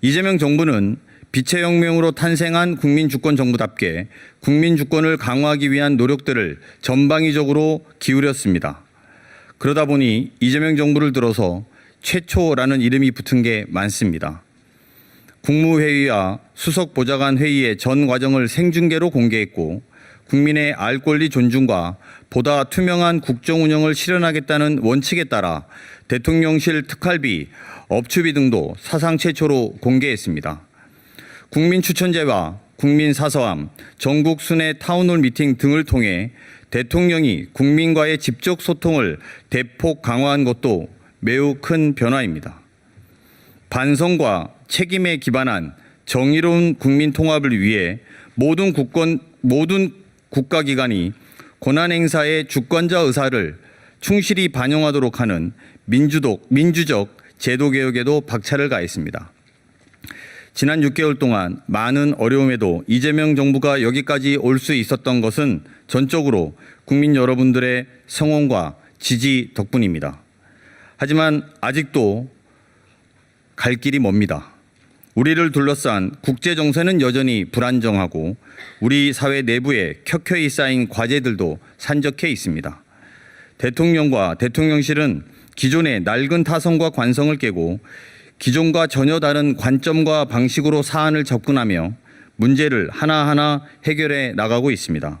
이재명 정부는 빛의 혁명으로 탄생한 국민 주권 정부답게 국민 주권을 강화하기 위한 노력들을 전방위적으로 기울였습니다. 그러다 보니 이재명 정부를 들어서 최초라는 이름이 붙은 게 많습니다. 국무회의와 수석 보좌관 회의의 전 과정을 생중계로 공개했고 국민의 알 권리 존중과 보다 투명한 국정 운영을 실현하겠다는 원칙에 따라 대통령실 특활비, 업추비 등도 사상 최초로 공개했습니다. 국민 추천제와 국민 사서함, 전국 순회 타운홀 미팅 등을 통해 대통령이 국민과의 직접 소통을 대폭 강화한 것도 매우 큰 변화입니다. 반성과 책임에 기반한 정의로운 국민 통합을 위해 모든 국권 모든 국가기관이 권한 행사의 주권자 의사를 충실히 반영하도록 하는 민주독 민주적 제도 개혁에도 박차를 가했습니다. 지난 6개월 동안 많은 어려움에도 이재명 정부가 여기까지 올 수 있었던 것은 전적으로 국민 여러분들의 성원과 지지 덕분입니다. 하지만 아직도 갈 길이 멉니다. 우리를 둘러싼 국제 정세는 여전히 불안정하고 우리 사회 내부에 켜켜이 쌓인 과제들도 산적해 있습니다. 대통령과 대통령실은 기존의 낡은 타성과 관성을 깨고 기존과 전혀 다른 관점과 방식으로 사안을 접근하며 문제를 하나하나 해결해 나가고 있습니다.